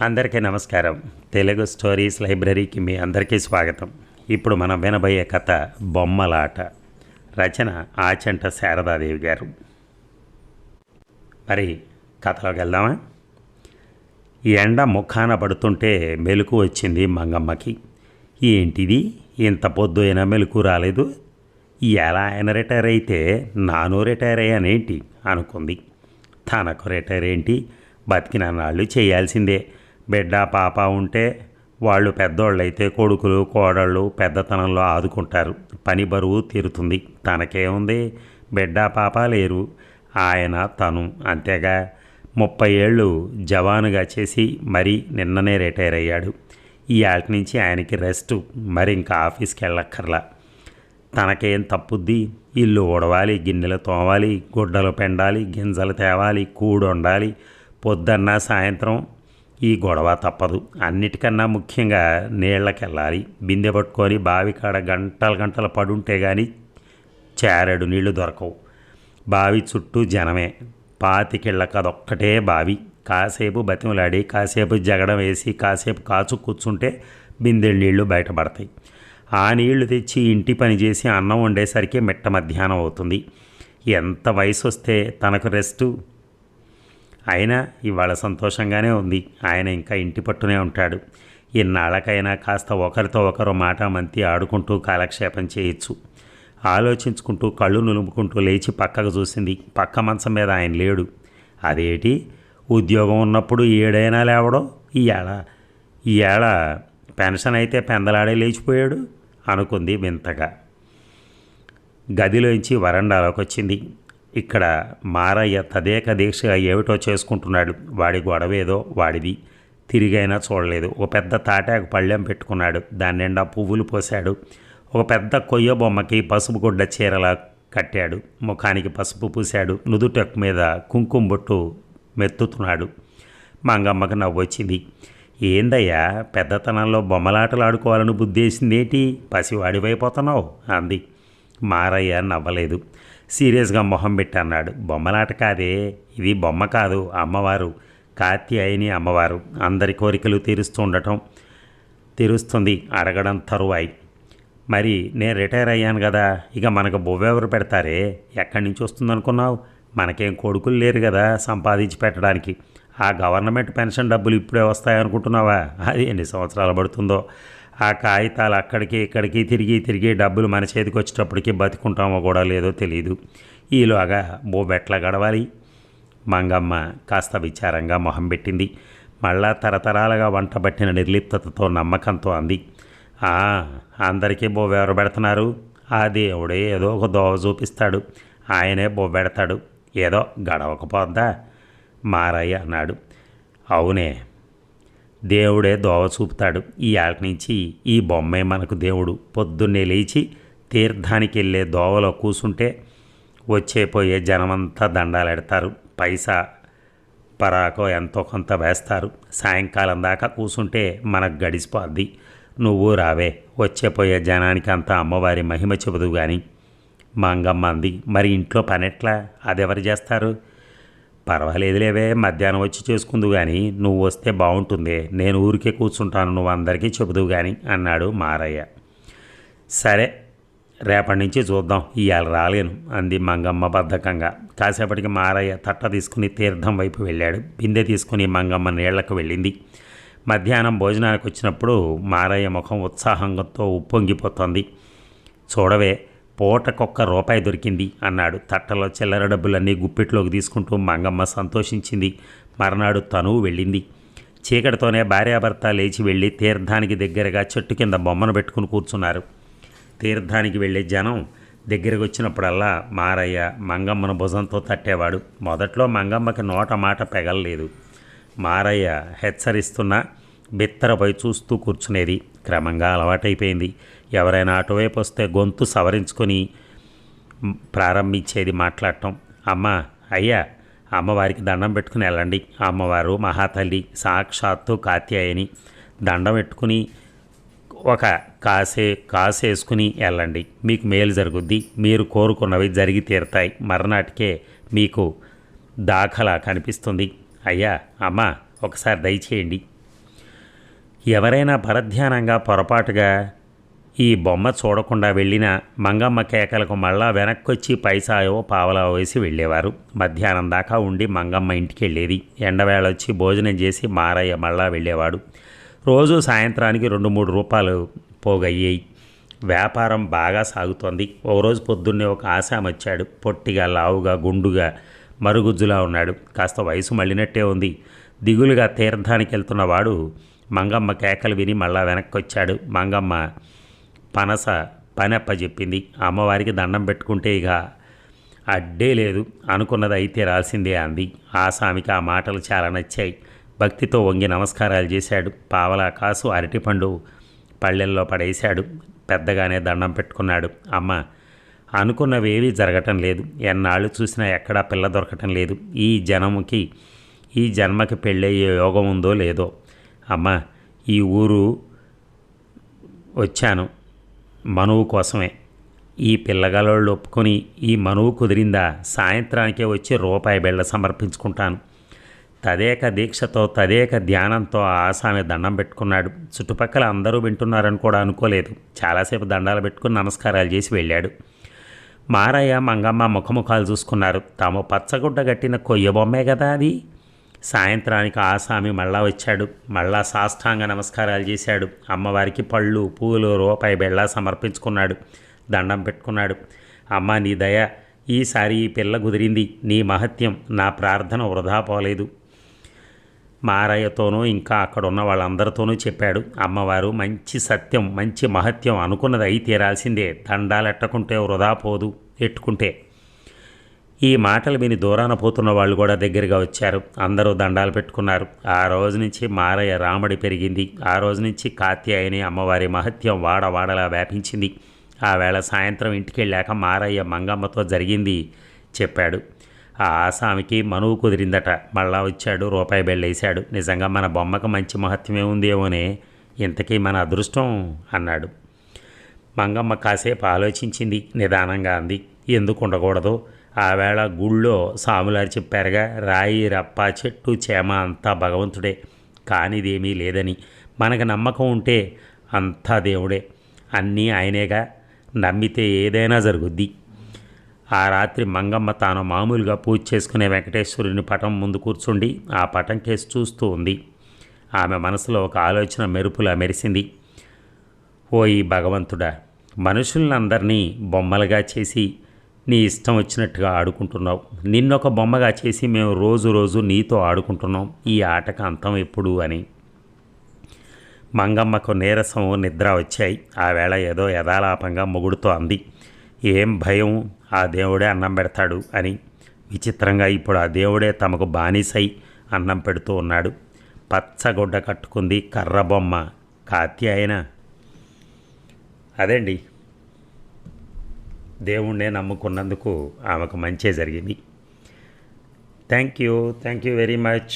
అందరికీ నమస్కారం. తెలుగు స్టోరీస్ లైబ్రరీకి మీ అందరికీ స్వాగతం. ఇప్పుడు మనం వినబోయే కథ బొమ్మలాట. రచన ఆచంట శారదాదేవి గారు. మరి కథలోకి వెళ్దామా? ఎండ ముఖాన పడుతుంటే మెలకు వచ్చింది మంగమ్మకి. ఏంటిది? ఇంత పొద్దు అయినా మెలకు రాలేదు. ఎలా ఆయన రిటైర్ అయితే నాను రిటైర్ అయ్యానేంటి? అనుకుంది. తనకు రిటైర్ ఏంటి? బతికిన నాళ్ళు చేయాల్సిందే. బిడ్డ పాప ఉంటే వాళ్ళు పెద్దోళ్ళైతే అయితే కొడుకులు కోడళ్ళు పెద్దతనంలో ఆదుకుంటారు. పని బరువు తీరుతుంది. తనకేముంది? బిడ్డ పాప లేరు. ఆయన తను. అంతేగా? ముప్పై ఏళ్ళు జవానుగా చేసి మరీ నిన్ననే రిటైర్ అయ్యాడు. ఈ ఆట నుంచి ఆయనకి రెస్ట్. మరి ఇంకా ఆఫీస్కి వెళ్ళక్కర్లా తనకేం తప్పుద్ది? ఇల్లు ఉడవాలి గిన్నెలు తోమాలి గుడ్డలు పెండాలి గింజలు తేవాలి కూడు వండాలి పొద్దున్న సాయంత్రం ఈ గొడవ తప్పదు. అన్నిటికన్నా ముఖ్యంగా నీళ్ళకెళ్ళాలి. బిందె పట్టుకొని బావి కాడ గంటలు గంటలు పడుంటే కానీ చేరడు నీళ్ళు దొరకవు. బావి చుట్టూ జనమే. పాతికిళ్ళకి అదొక్కటే బావి. కాసేపు బతిమలాడి కాసేపు జగడం వేసి కాసేపు కాచు కూర్చుంటే బిందెడు నీళ్ళు బయటపడతాయి. ఆ నీళ్ళు తెచ్చి ఇంటి పని చేసి అన్నం వండేసరికి మిట్ట మధ్యాహ్నం అవుతుంది. ఎంత వయసు వస్తే తనకు రెస్టు అయినా ఇవాళ సంతోషంగానే ఉంది. ఆయన ఇంకా ఇంటి పట్టునే ఉంటాడు. ఇన్నాళ్ళకైనా కాస్త ఒకరితో ఒకరు మాట మంతి ఆడుకుంటూ కాలక్షేపం చేయొచ్చు. ఆలోచించుకుంటూ కళ్ళు నులుముకుంటూ లేచి పక్కకు చూసింది. పక్క మంచం మీద ఆయన లేడు. అదేటి? ఉద్యోగం ఉన్నప్పుడు ఏడైనా లేవడం? ఇవాళ ఇవాళ పెన్షన్ అయితే పెందలాడే లేచిపోయాడు? అనుకుంది వింతగా. గదిలోంచి వరండాలోకి వచ్చింది ఇక్కడ మారయ్య తదేక దీక్షగా ఏమిటో చేసుకుంటున్నాడు. వాడి గొడవేదో వాడిది. తిరిగైనా చూడలేదు. ఒక పెద్ద తాటాకు పళ్ళెం పెట్టుకున్నాడు. దాని నిండా పువ్వులు పోశాడు. ఒక పెద్ద కొయ్య బొమ్మకి పసుపు గుడ్డ చీరలా కట్టాడు. ముఖానికి పసుపు పూశాడు. నుదుటకు మీద కుంకుమ బొట్టు మెత్తుతున్నాడు. మంగమ్మకు నవ్వొచ్చింది. ఏందయ్యా పెద్దతనంలో బొమ్మలాటలు ఆడుకోవాలని బుద్ధేసిందేటి పసివాడివైపోతున్నావు అంది. మారయ్య నవ్వలేదు. సీరియస్గా మొహం పెట్టి అన్నాడు. బొమ్మలాట కాదే. ఇది బొమ్మ కాదు. అమ్మవారు. కాత్యాయని అమ్మవారు. అందరి కోరికలు తీరుస్తూ ఉండటం తీరుస్తుంది. అడగడం తరువాయి. మరి నేను రిటైర్ అయ్యాను కదా. ఇక మనకు బొవ్వెవరు పెడతారే? ఎక్కడి నుంచి వస్తుందనుకున్నావు? మనకేం కొడుకులు లేరు కదా సంపాదించి పెట్టడానికి. ఆ గవర్నమెంట్ పెన్షన్ డబ్బులు ఇప్పుడే వస్తాయనుకుంటున్నావా? అది ఎన్ని సంవత్సరాలు పడుతుందో. ఆ కాగితాలు అక్కడికి ఇక్కడికి తిరిగి తిరిగి డబ్బులు మన చేతికి వచ్చేటప్పటికి బతుకుంటామో కూడా లేదో తెలియదు ఈలోగా బోబెట్ల గడవాలి. మంగమ్మ కాస్త విచారంగా మొహం పెట్టింది. మళ్ళా తరతరాలుగా వంట పట్టిన నిర్లిప్తతతో నమ్మకంతో అంది. అందరికీ బోవెవరు పెడుతున్నారు? ఆ దేవుడే ఏదో ఒక దోవ చూపిస్తాడు. ఆయనే బొబ్బెడతాడు ఏదో గడవకపోద్దా? మారయ్య అన్నాడు. అవునే దేవుడే దోవ చూపుతాడు. ఈ ఆల నుంచి ఈ బొమ్మే మనకు దేవుడు. పొద్దున్నే లేచి తీర్థానికి వెళ్ళే దోవలో కూసుంటే వచ్చే పోయే జనమంతా దండాలెడతారు. పైసా పరాకో ఎంతో కొంత వేస్తారు. సాయంకాలం దాకా కూసుంటే మనకు గడిసిపోద్ది. నువ్వు రావే. వచ్చే పోయే జనానికి అంత అమ్మవారి మహిమ చెబుదు కానీ మంగమ్మ అంది. మరి ఇంట్లో పనెట్లా? అదెవరు చేస్తారు? పర్వాలేదులేవే మధ్యాహ్నం వచ్చి చేసుకుందు కానీ నువ్వు వస్తే బాగుంటుంది నేను ఊరికే కూర్చుంటాను నువ్వు అందరికీ చెబుదు కానీ అన్నాడు మారయ్య. సరే రేపటి నుంచి చూద్దాం ఇవాళ రాలేను అంది మంగమ్మ బద్ధకంగా. కాసేపటికి మారయ్య తట్ట తీసుకుని తీర్థం వైపు వెళ్ళాడు. బిందె తీసుకుని మంగమ్మ నీళ్ళకు వెళ్ళింది. మధ్యాహ్నం భోజనానికి వచ్చినప్పుడు మారయ్య ముఖం ఉత్సాహంతో ఉప్పొంగిపోతోంది. చూడవే పూటకొక్క రూపాయి దొరికింది అన్నాడు. తట్టలో చిల్లర డబ్బులన్నీ గుప్పిట్లోకి తీసుకుంటూ మంగమ్మ సంతోషించింది. మర్నాడు తను వెళ్ళింది. చీకటితోనే భార్యాభర్త లేచి వెళ్ళి తీర్థానికి దగ్గరగా చెట్టు కింద బొమ్మను పెట్టుకుని కూర్చున్నారు. తీర్థానికి వెళ్ళే జనం దగ్గరకు వచ్చినప్పుడల్లా మారయ్య మంగమ్మను భుజంతో తట్టేవాడు. మొదట్లో మంగమ్మకి నోట మాట పెగలలేదు. మారయ్య హెచ్చరిస్తున్నా బిత్తరపై చూస్తూ కూర్చునేది. క్రమంగా అలవాటైపోయింది. ఎవరైనా అటువైపు వస్తే గొంతు సవరించుకొని ప్రారంభించేది మాట్లాడటం. అమ్మ అయ్యా అమ్మవారికి దండం పెట్టుకుని వెళ్ళండి. అమ్మవారు మహాతల్లి సాక్షాత్తు కాత్యాయని దండం పెట్టుకుని ఒక కాసే కాసేసుకుని వెళ్ళండి. మీకు మేలు జరుగుద్ది. మీరు కోరుకున్నవి జరిగి తీరుతాయి. మర్నాటికే మీకు దాఖలా కనిపిస్తుంది. అయ్యా అమ్మ ఒకసారి దయచేయండి. ఎవరైనా పరధ్యానంగా పొరపాటుగా ఈ బొమ్మ చూడకుండా వెళ్ళిన మంగమ్మ కేకలకు మళ్ళా వెనక్కొచ్చి పైసాయో పావలా వేసి వెళ్ళేవారు. మధ్యాహ్నం దాకా ఉండి మంగమ్మ ఇంటికి వెళ్ళేది. ఎండవేళ వచ్చి భోజనం చేసి మారయ్య మళ్ళా వెళ్ళేవాడు. రోజు సాయంత్రానికి రెండు మూడు రూపాయలు పోగయ్యాయి. వ్యాపారం బాగా సాగుతోంది. ఓ రోజు పొద్దున్నే ఒక ఆశాం వచ్చాడు. పొట్టిగా లావుగా గుండుగా మరుగుజ్జులా ఉన్నాడు. కాస్త వయసు మళ్ళినట్టే ఉంది. దిగులుగా తీర్థానికి వెళ్తున్నవాడు మంగమ్మ కేకలు విని మళ్ళా వెనక్కొచ్చాడు. మంగమ్మ పనస పనప్ప చెప్పింది. అమ్మవారికి దండం పెట్టుకుంటే ఇక అడ్డే లేదు. అనుకున్నది అయితే రాల్సిందే అంది. ఆసామికి ఆ మాటలు చాలా నచ్చాయి. భక్తితో వంగి నమస్కారాలు చేశాడు. పావలా కాసు అరటిపండు పళ్ళెల్లో పడేశాడు. పెద్దగానే దండం పెట్టుకున్నాడు. అమ్మ అనుకున్నవేవి జరగటం లేదు. ఎన్నాళ్ళు చూసినా ఎక్కడా పిల్ల దొరకటం లేదు. ఈ జనముకి ఈ జన్మకి పెళ్ళయ్యే యోగం ఉందో లేదో అమ్మ ఈ ఊరు వచ్చాను. మనువు కోసమే. ఈ పిల్లగాళ్ళు ఒప్పుకొని ఈ మనువు కుదిరిందా? సాయంత్రానికే వచ్చి రూపాయి బిళ్ళ సమర్పించుకుంటాను. తదేక దీక్షతో తదేక ధ్యానంతో ఆసామి దండం పెట్టుకున్నాడు. చుట్టుపక్కల అందరూ వింటున్నారని కూడా అనుకోలేదు. చాలాసేపు దండాలు పెట్టుకుని నమస్కారాలు చేసి వెళ్ళాడు. మారయ్య మంగమ్మ ముఖముఖాలు చూసుకున్నారు. తాము పచ్చగుడ్డ కట్టిన కొయ్య బొమ్మే కదా అది? సాయంత్రానికి ఆసామి మళ్ళా వచ్చాడు. మళ్ళా సాష్టాంగ నమస్కారాలు చేశాడు. అమ్మవారికి పళ్ళు పూలు రూపాయి బెళ్ళ సమర్పించుకున్నాడు. దండం పెట్టుకున్నాడు. అమ్మ నీ దయ ఈసారి ఈ పిల్ల కుదిరింది. నీ మహత్యం నా ప్రార్థన వృధా పోలేదు. మారయ్యతోనూ ఇంకా అక్కడ ఉన్న వాళ్ళందరితోనూ చెప్పాడు. అమ్మవారు మంచి సత్యం మంచి మహత్యం అనుకున్నది అయి తీరాల్సిందే. దండాలెట్టకుంటే వృధా పోదు. ఎట్టుకుంటే ఈ మాటలు విని దూరాన పోతున్న వాళ్ళు కూడా దగ్గరగా వచ్చారు. అందరూ దండాలు పెట్టుకున్నారు. ఆ రోజు నుంచి మారయ్య రాముడి పెరిగింది. ఆ రోజు నుంచి కాత్యాయని అమ్మవారి మహత్యం వాడవాడలా వ్యాపించింది. ఆ వేళ సాయంత్రం ఇంటికి వెళ్ళాక మారయ్య మంగమ్మతో జరిగింది చెప్పాడు. ఆ ఆసామికి మనువు కుదిరిందట. మళ్ళా వచ్చాడు రూపాయి బెళ్ళేశాడు నిజంగా మన బొమ్మకు మంచి మహత్యమే ఉందేమోనే? ఇంతకీ మన అదృష్టం? అన్నాడు. మంగమ్మ కాసేపు ఆలోచించింది నిదానంగా అంది. ఎందుకు ఉండకూడదు? ఆవేళ గుళ్ళో సాములారు చెప్పారుగా రాయి రప్ప చెట్టు చేమ అంతా భగవంతుడే. కానిదేమీ లేదని. మనకు నమ్మకం ఉంటే అంతా దేవుడే. అన్నీ ఆయనేగా. నమ్మితే ఏదైనా జరుగుద్ది. ఆ రాత్రి మంగమ్మ తాను మామూలుగా పూజ చేసుకునే వెంకటేశ్వరుని పటం ముందు కూర్చుండి ఆ పటం కేసు చూస్తూ ఉంది. ఆమె మనసులో ఒక ఆలోచన మెరుపులా మెరిసింది. ఓ ఈ భగవంతుడా మనుషులందరినీ బొమ్మలుగా చేసి నీ ఇష్టం వచ్చినట్టుగా ఆడుకుంటున్నావు. నిన్నొక బొమ్మగా చేసి మేము రోజు రోజు నీతో ఆడుకుంటున్నాం. ఈ ఆటకు అంతం ఎప్పుడు అని. మంగమ్మకు నీరసం నిద్ర వచ్చాయి. ఆ వేళ ఏదో యథాలాపంగా మొగుడుతో అంది. ఏం భయం? ఆ దేవుడే అన్నం పెడతాడు అని. విచిత్రంగా ఇప్పుడు ఆ దేవుడే తమకు బానిసై అన్నం పెడుతూ ఉన్నాడు. పచ్చగుడ్డ కట్టుకుంది కర్ర బొమ్మ. కాత్యాయన అదండి? దేవుణ్ణే నమ్ముకున్నందుకు ఆమెకు మంచే జరిగింది. Thank you thank you very much